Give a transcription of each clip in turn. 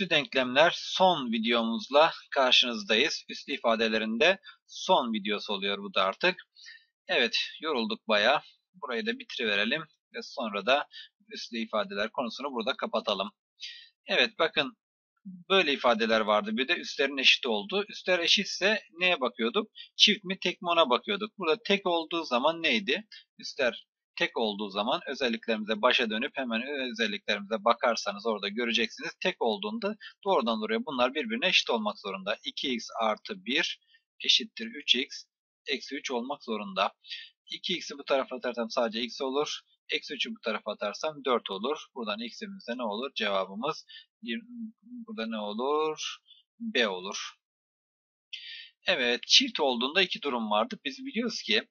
Üstü denklemler son videomuzla karşınızdayız. Üstü ifadelerinde son videosu oluyor bu da artık. Evet, yorulduk baya. Burayı da bitiriverelim ve sonra da üslü ifadeler konusunu burada kapatalım. Evet, bakın böyle ifadeler vardı. Bir de üstlerin eşit olduğu. Üstler eşitse neye bakıyorduk? Çift mi tek mi ona bakıyorduk. Burada tek olduğu zaman neydi? Üstler tek olduğu zaman özelliklerimize başa dönüp hemen özelliklerimize bakarsanız orada göreceksiniz. Tek olduğunda doğrudan doğruya bunlar birbirine eşit olmak zorunda. 2x artı 1 eşittir 3x eksi 3 olmak zorunda. 2x'i bu tarafa atarsam sadece x olur. Eksi 3'ü bu tarafa atarsam 4 olur. Buradan x'imizde ne olur? Cevabımız burada ne olur? B olur. Evet, çift olduğunda iki durum vardı. Biz biliyoruz ki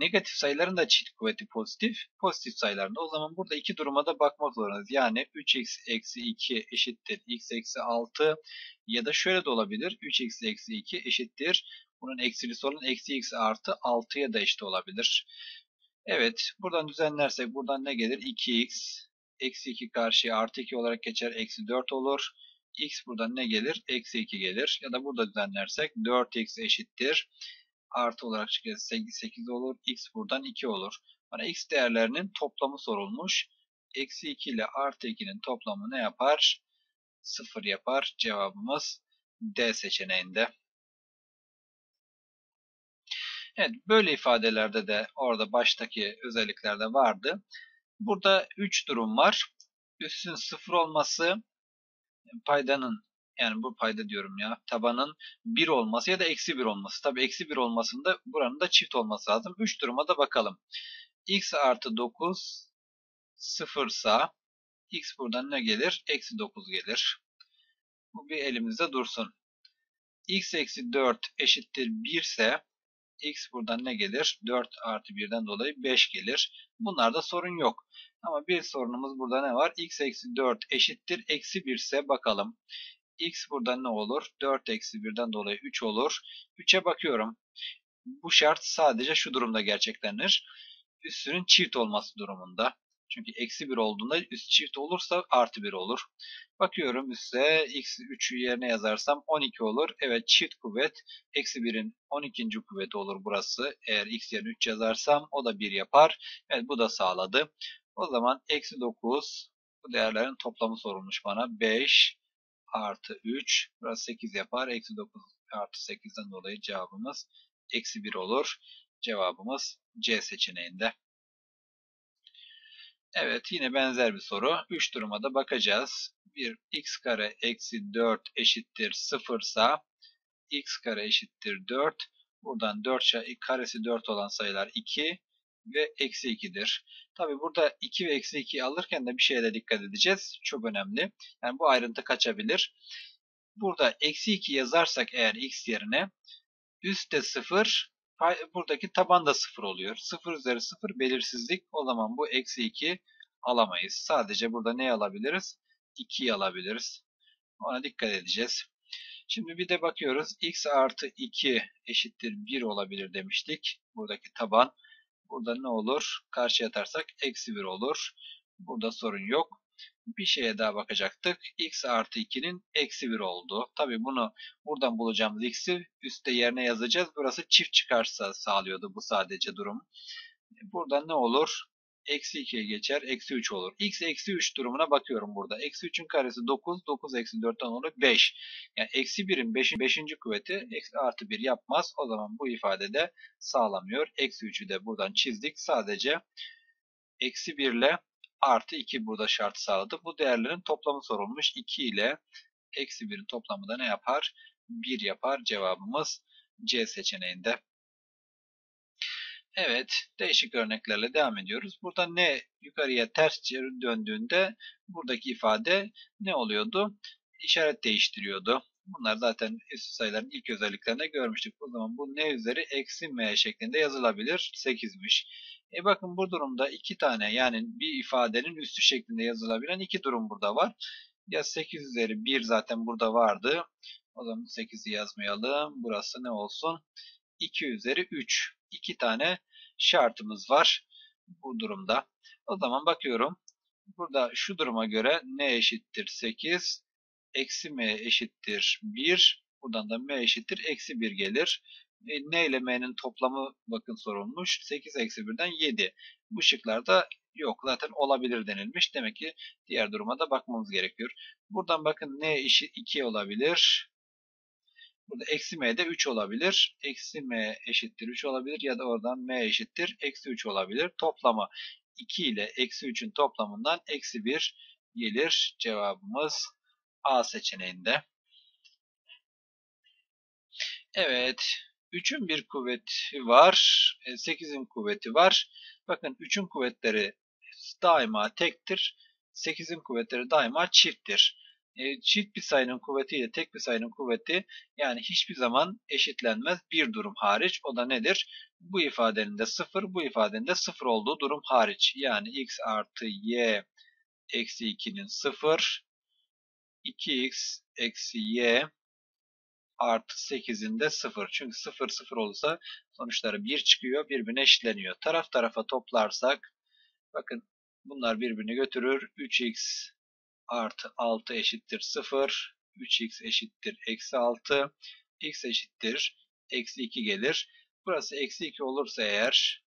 negatif sayıların da çift kuvveti pozitif, pozitif sayılarında. O zaman burada iki duruma da bakmak zorundayız. Yani 3x eksi 2 eşittir x eksi 6 ya da şöyle de olabilir. 3x eksi 2 eşittir. Bunun eksilisi olan eksi x artı 6'ya da eşit olabilir. Evet, buradan düzenlersek buradan ne gelir? 2x eksi 2 karşıya artı 2 olarak geçer. Eksi 4 olur x buradan ne gelir? Eksi 2 gelir. Ya da burada düzenlersek 4x eşittir. Artı olarak çıkıyor 8 olur. x buradan 2 olur. Bana x değerlerinin toplamı sorulmuş. Eksi 2 ile artı 2'nin toplamı ne yapar? 0 yapar. Cevabımız D seçeneğinde. Evet böyle ifadelerde de orada baştaki özelliklerde vardı. Burada 3 durum var. Üssün 0 olması, paydanın yani bu payda diyorum ya tabanın 1 olması ya da eksi 1 olması. Tabi eksi 1 olmasında buranın da çift olması lazım. 3 duruma da bakalım. x artı 9 sıfırsa x buradan ne gelir? Eksi 9 gelir. Bu bir elimizde dursun. x eksi 4 eşittir 1 ise x buradan ne gelir? 4 artı 1'den dolayı 5 gelir. Bunlarda sorun yok. Ama bir sorunumuz burada ne var? x eksi 4 eşittir. Eksi 1 ise bakalım. X burada ne olur? 4 eksi 1'den dolayı 3 olur. 3'e bakıyorum. Bu şart sadece şu durumda gerçeklenir. Üssünün çift olması durumunda. Çünkü eksi 1 olduğunda üst çift olursa artı 1 olur. Bakıyorum üste x 3'ü yerine yazarsam 12 olur. Evet çift kuvvet eksi 1'in 12. kuvveti olur burası. Eğer x yerine 3 yazarsam o da 1 yapar. Evet bu da sağladı. O zaman eksi 9 bu değerlerin toplamı sorulmuş bana. 5 artı 3 burası 8 yapar. Eksi 9 artı 8'den dolayı cevabımız eksi 1 olur. Cevabımız C seçeneğinde. Evet yine benzer bir soru. 3 duruma da bakacağız. Bir x kare eksi 4 eşittir 0 sa x kare eşittir 4. Buradan 4 karesi 4 olan sayılar 2 ve eksi 2'dir. Tabi burada 2 ve eksi 2'yi alırken de bir şeye de dikkat edeceğiz. Çok önemli. Yani bu ayrıntı kaçabilir. Burada eksi 2 yazarsak eğer x yerine üstte 0 buradaki taban da 0 oluyor. 0 üzeri 0 belirsizlik. O zaman bu eksi 2 alamayız. Sadece burada ne alabiliriz? 2'yi alabiliriz. Ona dikkat edeceğiz. Şimdi bir de bakıyoruz. x artı 2 eşittir 1 olabilir demiştik. Buradaki taban. Burada ne olur? Karşıya atarsak eksi 1 olur. Burada sorun yok. Bir şeye daha bakacaktık. x artı 2'nin eksi 1 olduğu. Tabi bunu buradan bulacağımız x'i üstte yerine yazacağız. Burası çift çıkarsa sağlıyordu bu sadece durum. Burada ne olur? Eksi 2'ye geçer. Eksi 3 olur. X eksi 3 durumuna bakıyorum burada. Eksi 3'ün karesi 9. 9 eksi 4'ten olur 5. Yani eksi 1'in 5. 5. kuvveti eksi artı 1 yapmaz. O zaman bu ifadede sağlamıyor. Eksi 3'ü de buradan çizdik. Sadece eksi 1 ile artı 2 burada şart sağladı. Bu değerlerin toplamı sorulmuş. 2 ile eksi 1'in toplamı da ne yapar? 1 yapar. Cevabımız C seçeneğinde. Evet, değişik örneklerle devam ediyoruz. Burada ne yukarıya ters döndüğünde buradaki ifade ne oluyordu? İşaret değiştiriyordu. Bunlar zaten üstü sayıların ilk özelliklerinde görmüştük. O zaman bu ne üzeri eksi m şeklinde yazılabilir. 8'miş. E bakın bu durumda iki tane yani bir ifadenin üstü şeklinde yazılabilen iki durum burada var. Ya 8 üzeri 1 zaten burada vardı. O zaman 8'i yazmayalım. Burası ne olsun? 2 üzeri 3. 2 tane şartımız var bu durumda. O zaman bakıyorum. Burada şu duruma göre n eşittir 8, eksi m eşittir 1. Buradan da m eşittir eksi 1 gelir. E, n ile m'nin toplamı bakın sorulmuş. 8 eksi 1'den 7. Bu şıklarda yok. Zaten olabilir denilmiş. Demek ki diğer duruma da bakmamız gerekiyor. Buradan bakın n eşit 2 olabilir. Burada eksi m de 3 olabilir. Eksi m eşittir 3 olabilir ya da oradan m eşittir eksi 3 olabilir. Toplamı 2 ile eksi 3'ün toplamından eksi 1 gelir. Cevabımız A seçeneğinde. Evet. 3'ün bir kuvveti var. 8'in e, kuvveti var. Bakın 3'ün kuvvetleri daima tektir. 8'in kuvvetleri daima çifttir. E, çift bir sayının kuvveti ile tek bir sayının kuvveti yani hiçbir zaman eşitlenmez bir durum hariç. O da nedir? Bu ifadenin de 0, bu ifadenin de 0 olduğu durum hariç. Yani x artı y eksi 2'nin 0, 2x eksi y artı 8'in de 0. Çünkü 0 0 olursa sonuçları 1 çıkıyor. Birbirine eşitleniyor. Taraf tarafa toplarsak bakın bunlar birbirini götürür. 3x artı 6 eşittir 0. 3x eşittir eksi 6. x eşittir eksi 2 gelir. Burası eksi 2 olursa eğer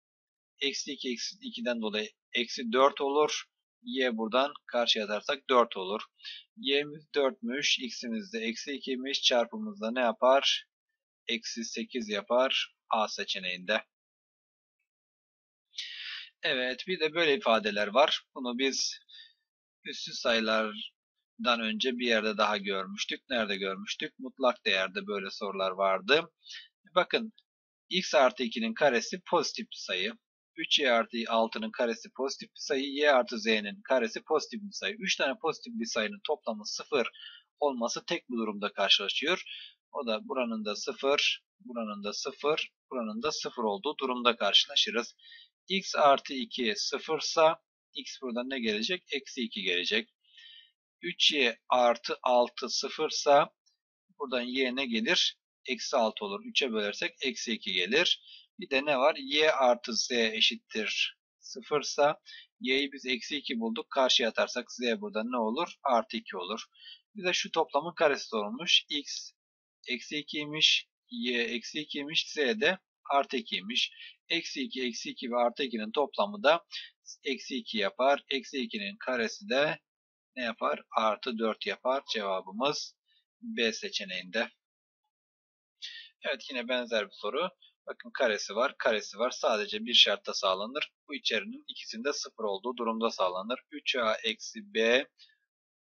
eksi 2 eksi 2'den dolayı eksi 4 olur. y buradan karşıya atarsak 4 olur. y'miz 4'müş. x'imiz de eksi 2'ymiş. Çarpımızda ne yapar? Eksi 8 yapar. A seçeneğinde. Evet bir de böyle ifadeler var. Bunu biz üssüz sayılardan önce bir yerde daha görmüştük. Nerede görmüştük? Mutlak değerde böyle sorular vardı. Bakın x artı 2'nin karesi pozitif bir sayı. 3y artı 6'nın karesi pozitif bir sayı. y artı z'nin karesi pozitif bir sayı. 3 tane pozitif bir sayının toplamı 0 olması tek bir durumda karşılaşıyor. O da buranın da 0, buranın da 0, buranın da 0 olduğu durumda karşılaşırız. x artı 2 0 ise x buradan ne gelecek? Eksi 2 gelecek. 3y artı 6 0 ise buradan y ne gelir? Eksi 6 olur. 3'e bölersek eksi 2 gelir. Bir de ne var? y artı z eşittir 0 ise y'yi biz eksi 2 bulduk. Karşıya atarsak z burada ne olur? Artı 2 olur. Bir de şu toplamın karesi sorulmuş. x eksi 2'ymiş. y eksi 2'ymiş. z de artı 2'ymiş. Eksi 2, eksi 2 ve artı 2'nin toplamı da eksi 2 yapar. Eksi 2'nin karesi de ne yapar? Artı 4 yapar. Cevabımız B seçeneğinde. Evet yine benzer bir soru. Bakın karesi var, karesi var. Sadece bir şartta sağlanır. Bu içerinin ikisinde sıfır olduğu durumda sağlanır. 3a eksi b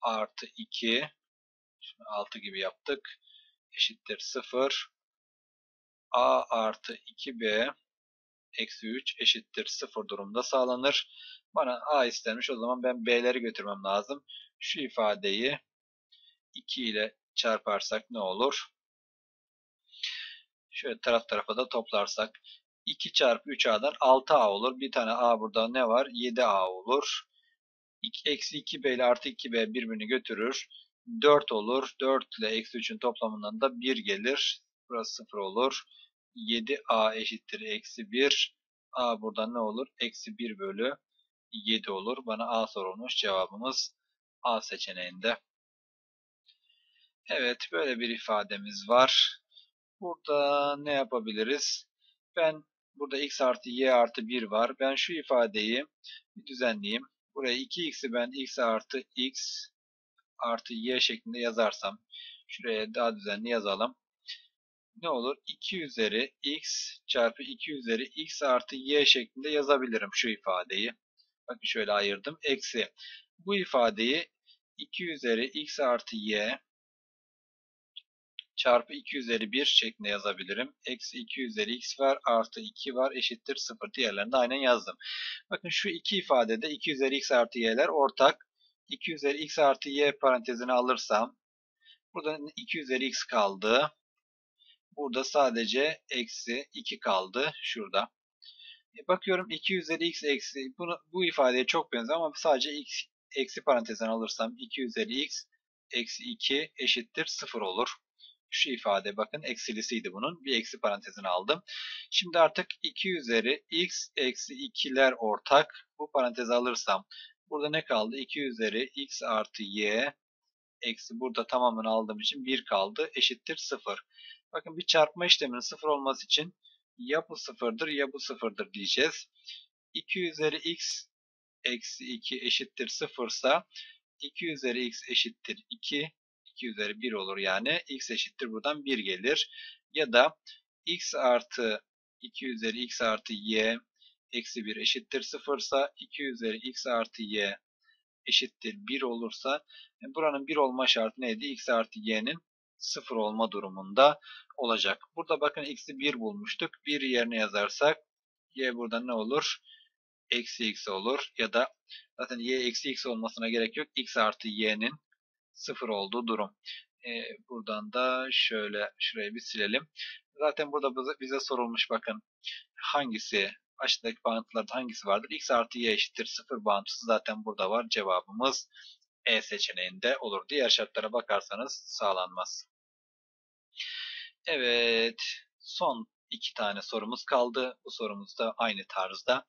artı 2 Şimdi 6 gibi yaptık. Eşittir 0. a artı 2b eksi 3 eşittir 0 durumda sağlanır. Bana a istenmiş. O zaman ben b'leri götürmem lazım. Şu ifadeyi 2 ile çarparsak ne olur? Şöyle taraf tarafa da toplarsak 2 çarpı 3a'dan 6a olur. Bir tane a burada ne var? 7a olur. 2, eksi 2b ile artı 2b birbirini götürür. 4 olur. 4 ile eksi 3'ün toplamından da 1 gelir. Burası 0 olur. 7a eşittir eksi 1. a burada ne olur? Eksi 1 bölü 7 olur. Bana a sorulmuş. Cevabımız a seçeneğinde. Evet böyle bir ifademiz var. Burada ne yapabiliriz? Ben burada x artı y artı 1 var. Ben şu ifadeyi bir düzenleyeyim. Buraya 2x'i ben x artı x artı y şeklinde yazarsam şuraya daha düzenli yazalım. Ne olur? 2 üzeri x çarpı 2 üzeri x artı y şeklinde yazabilirim şu ifadeyi. Bakın şöyle ayırdım. Eksi. Bu ifadeyi 2 üzeri x artı y çarpı 2 üzeri 1 şeklinde yazabilirim. Eksi 2 üzeri x var artı 2 var eşittir 0. Diğerlerini de aynen yazdım. Bakın şu iki ifadede 2 üzeri x artı y'ler ortak. 2 üzeri x artı y parantezini alırsam burada 2 üzeri x kaldı. Burada sadece eksi 2 kaldı. Şurada. E bakıyorum 2 üzeri x eksi bunu, bu ifadeye çok benziyor ama sadece x eksi parantezden alırsam 2 üzeri x eksi 2 eşittir 0 olur. Şu ifade bakın eksilisiydi bunun. Bir eksi parantezini aldım. Şimdi artık 2 üzeri x eksi 2'ler ortak. Bu parantezi alırsam Burada ne kaldı? 2 üzeri x artı y eksi burada tamamen aldığım için 1 kaldı. Eşittir 0. Bakın bir çarpma işleminin 0 olması için ya bu 0'dır ya bu 0'dır diyeceğiz. 2 üzeri x eksi 2 eşittir 0 ise 2 üzeri x eşittir 2. 2 üzeri 1 olur yani. x eşittir buradan 1 gelir. Ya da x artı 2 üzeri x artı y eksi 1 eşittir 0 ise 2 üzeri x artı y eşittir 1 olursa buranın 1 olma şartı neydi? x artı y'nin 0 olma durumunda olacak. Burada bakın x'i 1 bulmuştuk. 1 yerine yazarsak y burada ne olur? Eksi x olur. Ya da zaten y eksi x olmasına gerek yok. x artı y'nin 0 olduğu durum. Ee, buradan da şöyle şurayı bir silelim. Zaten burada bize sorulmuş bakın hangisi aşağıdaki bağıntılarda hangisi vardır? x artı y eşittir 0 bağıntısı zaten burada var. Cevabımız E seçeneğinde olur. Diğer şartlara bakarsanız sağlanmaz. Evet. Son iki tane sorumuz kaldı. Bu sorumuz da aynı tarzda.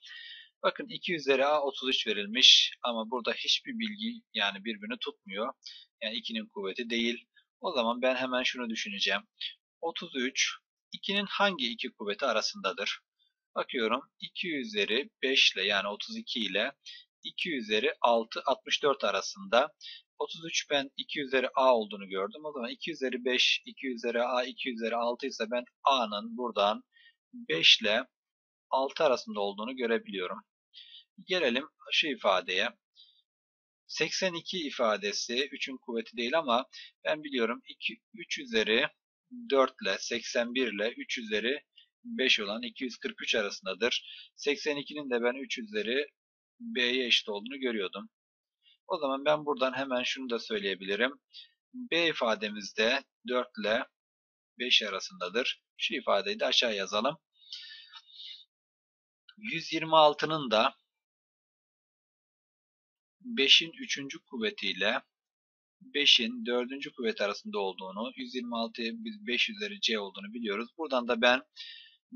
Bakın 2 üzeri a 33 verilmiş ama burada hiçbir bilgi yani birbirini tutmuyor. Yani 2'nin kuvveti değil. O zaman ben hemen şunu düşüneceğim. 33 2'nin hangi iki kuvveti arasındadır? Bakıyorum 2 üzeri 5 ile yani 32 ile 2 üzeri 6 64 arasında 33 ben 2 üzeri a olduğunu gördüm. O zaman 2 üzeri 5 2 üzeri a 2 üzeri 6 ise ben a'nın buradan 5 ile 6 arasında olduğunu görebiliyorum. Gelelim şu ifadeye. 82 ifadesi 3'ün kuvveti değil ama ben biliyorum 2, 3 üzeri 4 ile 81 ile 3 üzeri 5 olan 243 arasındadır. 82'nin de ben 3 üzeri b'ye eşit olduğunu görüyordum. O zaman ben buradan hemen şunu da söyleyebilirim. b ifademizde 4 ile 5 arasındadır. Şu ifadeyi de aşağı yazalım. 126'nın da 5'in 3. kuvvetiyle 5'in 4. kuvvet arasında olduğunu, 126 biz 5 üzeri c olduğunu biliyoruz. Buradan da ben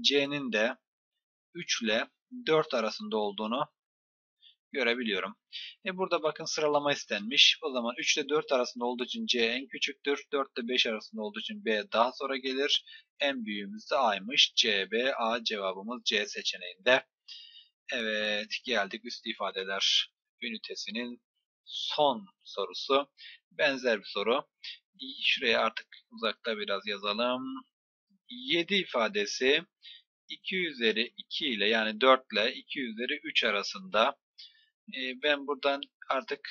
c'nin de 3 ile 4 arasında olduğunu görebiliyorum. E burada bakın sıralama istenmiş. O zaman 3 ile 4 arasında olduğu için C en küçüktür. 4 ile 5 arasında olduğu için B daha sonra gelir. En büyüğümüz de A'ymış. C, B, A cevabımız C seçeneğinde. Evet geldik üst ifadeler ünitesinin son sorusu. Benzer bir soru. Şuraya artık uzakta biraz yazalım. 7 ifadesi 2 üzeri 2 ile yani 4 ile 2 üzeri 3 arasında ee, ben buradan artık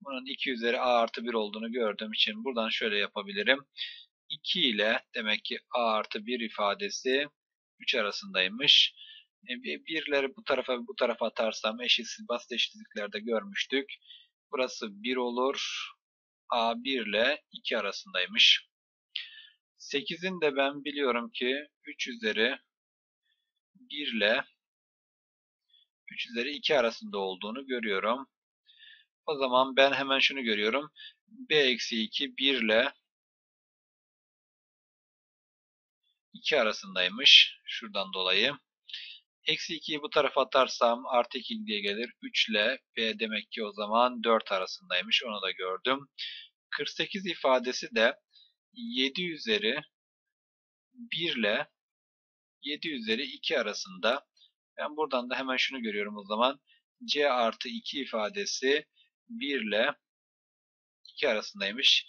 bunun 2 üzeri a artı 1 olduğunu gördüğüm için buradan şöyle yapabilirim. 2 ile demek ki a artı 1 ifadesi 3 arasındaymış. E, birleri bu tarafa bu tarafa atarsam eşitsiz basit eşitsizliklerde görmüştük. Burası 1 olur. a 1 ile 2 arasındaymış. 8'in de ben biliyorum ki 3 üzeri 1 ile 3 üzeri 2 arasında olduğunu görüyorum. O zaman ben hemen şunu görüyorum. b eksi 2 1 ile 2 arasındaymış. Şuradan dolayı. Eksi 2'yi bu tarafa atarsam artı 2 diye gelir. 3 ile b demek ki o zaman 4 arasındaymış. Onu da gördüm. 48 ifadesi de 7 üzeri 1 ile 7 üzeri 2 arasında ben buradan da hemen şunu görüyorum o zaman. C artı 2 ifadesi 1 ile 2 arasındaymış.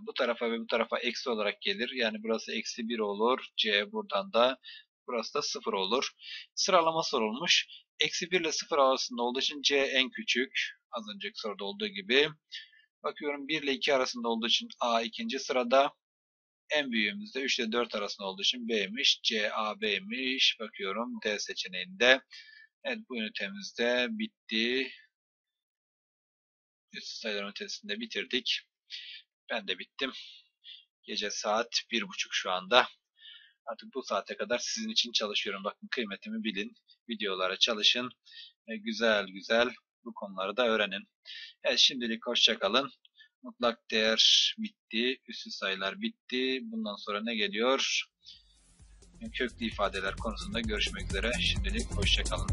Bu tarafa ve bu tarafa eksi olarak gelir. Yani burası eksi 1 olur. C buradan da burası da 0 olur. Sıralama sorulmuş. Eksi 1 ile 0 arasında olduğu için C en küçük. Az önceki soruda olduğu gibi. Bakıyorum 1 ile 2 arasında olduğu için A ikinci sırada. En büyüğümüz de 3 ile 4 arasında olduğu için B'miş. C, A, B'miş. Bakıyorum D seçeneğinde. Evet bu ünitemiz de bitti. Üst sayılar ünitesinde bitirdik. Ben de bittim. Gece saat 1.30 şu anda. Artık bu saate kadar sizin için çalışıyorum. Bakın kıymetimi bilin. Videolara çalışın. E, güzel güzel bu konuları da öğrenin. Evet şimdilik hoşçakalın. Mutlak değer bitti. Üstü sayılar bitti. Bundan sonra ne geliyor? Köklü ifadeler konusunda görüşmek üzere. Şimdilik hoşçakalın.